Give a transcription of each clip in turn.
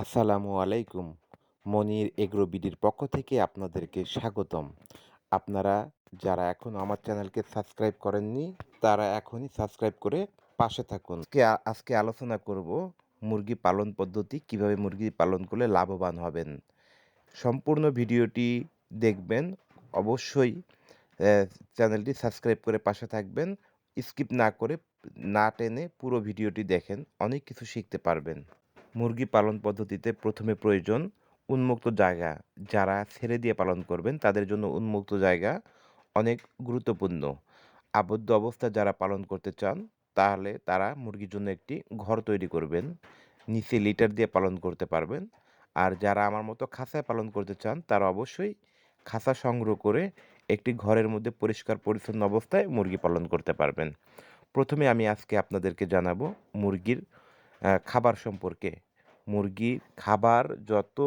আসসালামু আলাইকুম। মনির এগ্রো বিডির পক্ষ থেকে আপনাদেরকে স্বাগতম। আপনারা যারা এখনও আমার চ্যানেলকে সাবস্ক্রাইব করেননি, তারা এখনই সাবস্ক্রাইব করে পাশে থাকুন। আজকে আলোচনা করব মুরগি পালন পদ্ধতি, কীভাবে মুরগি পালন করলে লাভবান হবেন। সম্পূর্ণ ভিডিওটি দেখবেন, অবশ্যই চ্যানেলটি সাবস্ক্রাইব করে পাশে থাকবেন। স্কিপ না করে, না টেনে পুরো ভিডিওটি দেখেন, অনেক কিছু শিখতে পারবেন। মুরগি পালন পদ্ধতিতে প্রথমে প্রয়োজন উন্মুক্ত জায়গা। যারা ছেড়ে দিয়ে পালন করবেন, তাদের জন্য উন্মুক্ত জায়গা অনেক গুরুত্বপূর্ণ। আবদ্ধ অবস্থায় যারা পালন করতে চান, তাহলে তারা মুরগির জন্য একটি ঘর তৈরি করবেন। নিচে লিটার দিয়ে পালন করতে পারবেন। আর যারা আমার মতো খাঁচায় পালন করতে চান, তারা অবশ্যই খাঁচা সংগ্রহ করে একটি ঘরের মধ্যে পরিষ্কার পরিচ্ছন্ন অবস্থায় মুরগি পালন করতে পারবেন। প্রথমে আমি আজকে আপনাদেরকে জানাব মুরগির খাবার সম্পর্কে। মুরগির খাবার যত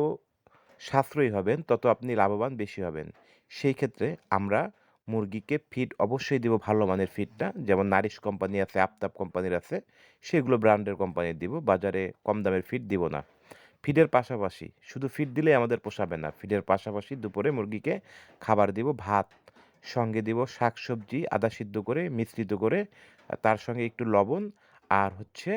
সাশ্রয়ী হবেন, তত আপনি লাভবান বেশি হবেন। সেই ক্ষেত্রে আমরা মুরগিকে ফিড অবশ্যই দেবো ভালো মানের ফিডটা যেমন নারিশ কোম্পানি আছে, আফতাব কোম্পানির আছে, সেগুলো ব্র্যান্ডের কোম্পানির দিব, বাজারে কম দামের ফিড দিব না। ফিডের পাশাপাশি, শুধু ফিড দিলেই আমাদের পোষাবে না। ফিডের পাশাপাশি দুপুরে মুরগিকে খাবার দিব, ভাত, সঙ্গে দিব শাক সবজি, আদা সিদ্ধ করে, মিশ্রিত করে তার সঙ্গে একটু লবণ, আর হচ্ছে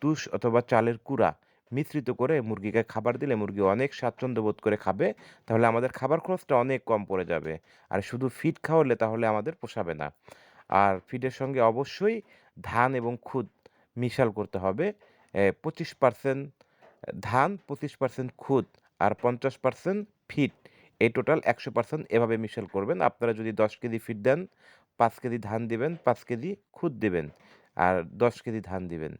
তুষ অথবা চালের কুড়া। মিশ্রিত করে মুরগিকে খাবার দিলে মুরগি অনেক স্বাচ্ছন্দ্য বোধ করে খাবে, তাহলে আমাদের খাবার খরচটা অনেক কম পড়ে যাবে। আর শুধু ফিড খাওয়ালে তাহলে আমাদের পোষাবে না। আর ফিডের সঙ্গে অবশ্যই ধান এবং খুদ মিশাল করতে হবে। পঁচিশ পার্সেন্ট ধান, পঁচিশ পার্সেন্ট খুদ আর পঞ্চাশ পার্সেন্ট ফিড এই টোটাল একশো পার্সেন্ট এভাবে মিশাল করবেন। আপনারা যদি দশ কেজি ফিড দেন, পাঁচ কেজি ধান দিবেন, পাঁচ কেজি খুদ দিবেন, আর দশ কেজি ধান দিবেন।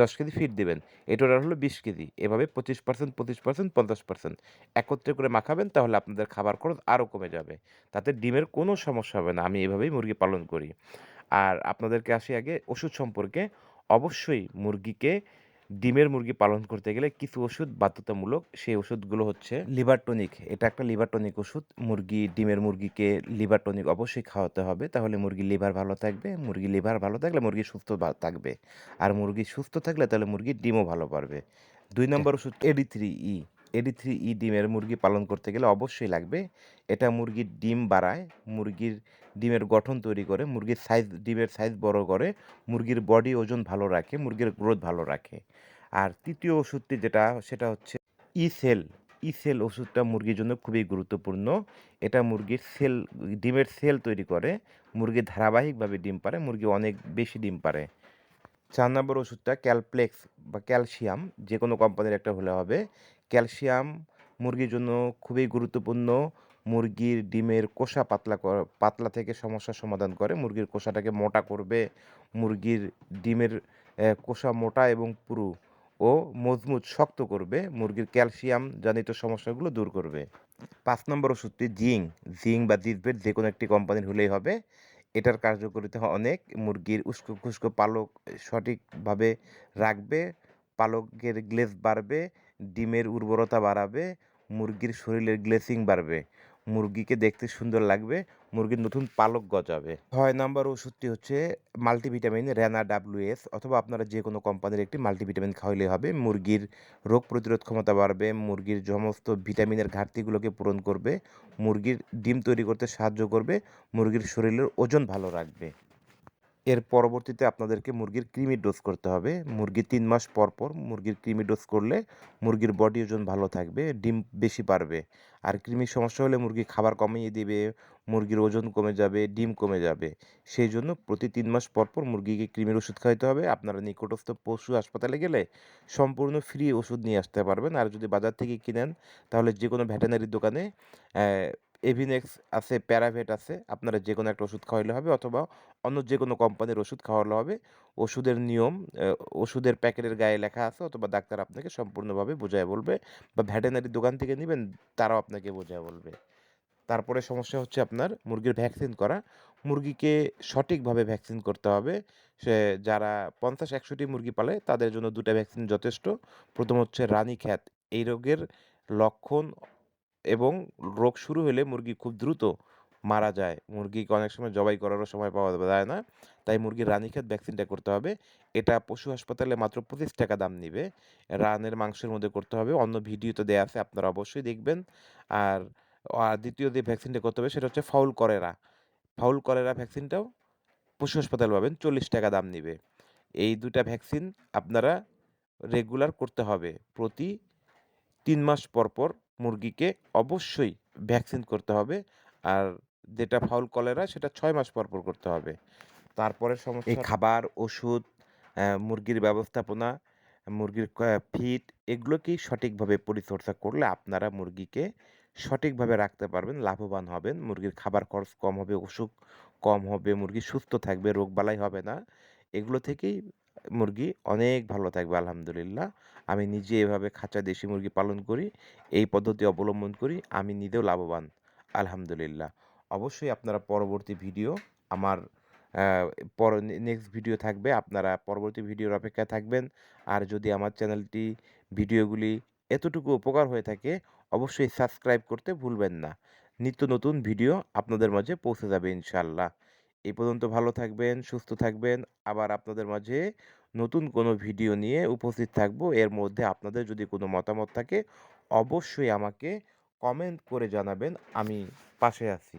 দশ কেজি ফিড দেবেন। এই টোটাল হলো বিশ কেজি। এভাবে পঁচিশ পার্সেন্ট পঁচিশ পার্সেন্ট পঞ্চাশ পার্সেন্ট একত্রে করে মাখাবেন, তাহলে আপনাদের খাবার খরচ আরও কমে যাবে। তাতে ডিমের কোনো সমস্যা হবে না। আমি এভাবেই মুরগি পালন করি। আর আপনাদেরকে আসি আগে ওষুধ সম্পর্কে। অবশ্যই মুরগিকে ডিমের মুরগি পালন করতে গেলে কিছু ওষুধ বাধ্যতামূলক সেই ওষুধগুলো হচ্ছে লিভার টনিক। এটা একটা লিভার টনিক ওষুধ। মুরগি ডিমের মুরগিকে লিভার টনিক অবশ্যই খাওয়াতে হবে। তাহলে মুরগি লিভার ভালো থাকবে মুরগি লিভার ভালো থাকলে মুরগি সুস্থ থাকবে। আর মুরগি সুস্থ থাকলে তাহলে মুরগির ডিমও ভালো পারবে। দুই নম্বর ওষুধ এডি থ্রি ই। এডি থ্রি ই ডিমের মুরগি পালন করতে গেলে অবশ্যই লাগবে। এটা মুরগির ডিম বাড়ায়, মুরগির ডিমের গঠন তৈরি করে, মুরগির সাইজ ডিমের সাইজ বড় করে, মুরগির বডি ওজন ভালো রাখে, মুরগির গ্রোথ ভালো রাখে। আর তৃতীয় ওষুধটি যেটা, সেটা হচ্ছে ই সেল ই সেল ওষুধটা মুরগির জন্য খুবই গুরুত্বপূর্ণ। এটা মুরগির সেল ডিমের সেল তৈরি করে, মুরগি ধারাবাহিকভাবে ডিম পারে মুরগি অনেক বেশি ডিম পারে চার নম্বর ওষুধটা ক্যালপ্লেক্স বা ক্যালসিয়াম যে কোনো কোম্পানির একটা হলে হবে। ক্যালসিয়াম মুরগির জন্য খুবই গুরুত্বপূর্ণ। মুরগির ডিমের কোষা পাতলা পাতলা থেকে সমস্যার সমাধান করে মুরগির কোষাটাকে মোটা করবে। মুরগির ডিমের কোষা মোটা এবং পুরু ও মজবুত শক্ত করবে। মুরগির ক্যালসিয়াম জনিত সমস্যাগুলো দূর করবে। পাঁচ নম্বর ওষুধটি জিং জিং বা জিজবেট যে কোনো একটি কোম্পানির হলেই হবে। এটার কার্যকারিতা অনেক। মুরগির উস্কো, খুস্কো পালক সঠিকভাবে রাখবে, পালকের গ্লেজ বাড়বে, ডিমের উর্বরতা বাড়াবে, মুরগির শরীরের গ্লেসিং বাড়বে। মুরগিকে দেখতে সুন্দর লাগবে, মুরগির নতুন পালক গজাবে। ছয় নম্বর ওষুধটি হচ্ছে মাল্টিভিটামিন র্যানা ডাব্লিউএস অথবা আপনারা যে কোনো কোম্পানির একটি মাল্টিভিটামিন খাওয়াইলে হবে। মুরগির রোগ প্রতিরোধ ক্ষমতা বাড়বে, মুরগির সমস্ত ভিটামিনের ঘাটতিগুলোকে পূরণ করবে, মুরগির ডিম তৈরি করতে সাহায্য করবে, মুরগির শরীরের ওজন ভালো রাখবে। এর পরবর্তীতে আপনাদেরকে মুরগির কৃমি ডোজ করতে হবে। মুরগি তিন মাস পর পর মুরগির কৃমি ডোজ করলে মুরগির বডি ওজন ভালো থাকবে, ডিম বেশি পারবে আর কৃমির সমস্যা হলে মুরগি খাবার কমিয়ে দিবে, মুরগির ওজন কমে যাবে, ডিম কমে যাবে। সেই জন্য প্রতি তিন মাস পর পর মুরগিকে কৃমির ওষুধ খাইতে হবে। আপনারা নিকটস্থ পশু হাসপাতালে গেলে সম্পূর্ণ ফ্রি ওষুধ নিয়ে আসতে পারবেন। আর যদি বাজার থেকে কিনেন, তাহলে যে কোনো ভেটেনারি দোকানে এভিনেক্স আছে প্যারাভেট আছে, আপনারা যে কোনো একটা ওষুধ খাওয়াইলে হবে অথবা অন্য যে কোনো কোম্পানির ওষুধ খাওয়ালে হবে। ওষুধের নিয়ম ওষুধের প্যাকেটের গায়ে লেখা আছে অথবা ডাক্তার আপনাকে সম্পূর্ণভাবে বোঝায় বলবে বা ভেটেনারি দোকান থেকে নেবেন, তারাও আপনাকে বোঝায় বলবে। তারপরে সমস্যা হচ্ছে আপনার মুরগির ভ্যাকসিন করা। মুরগিকে সঠিকভাবে ভ্যাকসিন করতে হবে। সে যারা পঞ্চাশ, একশোটি মুরগি পালে তাদের জন্য দুটা ভ্যাকসিন যথেষ্ট। প্রথম হচ্ছে রানী খ্যাত এই রোগের লক্ষণ এবং রোগ শুরু হলে মুরগি খুব দ্রুত মারা যায়। মুরগিকে অনেক সময় জবাই করারও সময় পাওয়া যায় না। তাই মুরগির রানীক্ষেত ভ্যাকসিনটা করতে হবে। এটা পশু হাসপাতালে মাত্র পঁচিশ টাকা দাম নিবে। রানের মাংসের মধ্যে করতে হবে। অন্য ভিডিওতে দেওয়া আছে, আপনারা অবশ্যই দেখবেন। আর আর দ্বিতীয় যে ভ্যাকসিনটা করতে হবে সেটা হচ্ছে ফাউল করেরা। ফাউল করেরা ভ্যাকসিনটাও পশু হাসপাতাল পাবেন, চল্লিশ টাকা দাম নিবে। এই দুটা ভ্যাকসিন আপনারা রেগুলার করতে হবে। প্রতি তিন মাস পর পর মুরগিকে অবশ্যই ভ্যাকসিন করতে হবে। আর যেটা ফাউল কলেরা সেটা ছয় মাস পর পর করতে হবে। তারপরে সমস্যা এই খাবার ওষুধ মুরগির ব্যবস্থাপনা মুরগির ফিড এগুলোকেই সঠিকভাবে পরিচর্যা করলে আপনারা মুরগিকে সঠিকভাবে রাখতে পারবেন লাভবান হবেন। মুরগির খাবার খরচ কম হবে অসুখ কম হবে মুরগি সুস্থ থাকবে রোগবালাই হবে না। এগুলো থেকেই মুরগি অনেক ভালো থাকবে, আলহামদুলিল্লাহ। আমি নিজে এভাবে খাঁচা দেশি মুরগি পালন করি, এই পদ্ধতি অবলম্বন করি, আমি নিজেও লাভবান, আলহামদুলিল্লাহ। অবশ্যই আপনারা পরবর্তী ভিডিও আমার পর নেক্সট ভিডিও থাকবে, আপনারা পরবর্তী ভিডিওর অপেক্ষায় থাকবেন। আর যদি আমার চ্যানেলটি ভিডিওগুলি এতটুকু উপকার হয়ে থাকে, অবশ্যই সাবস্ক্রাইব করতে ভুলবেন না। নিত্য নতুন ভিডিও আপনাদের মাঝে পৌঁছে যাবে ইনশাল্লাহ এই পর্যন্ত ভালো থাকবেন, সুস্থ থাকবেন। আবার আপনাদের মাঝে নতুন কোনো ভিডিও নিয়ে উপস্থিত থাকব। এর মধ্যে আপনাদের যদি কোনো মতামত থাকে, অবশ্যই আমাকে কমেন্ট করে জানাবেন। আমি পাশে আছি।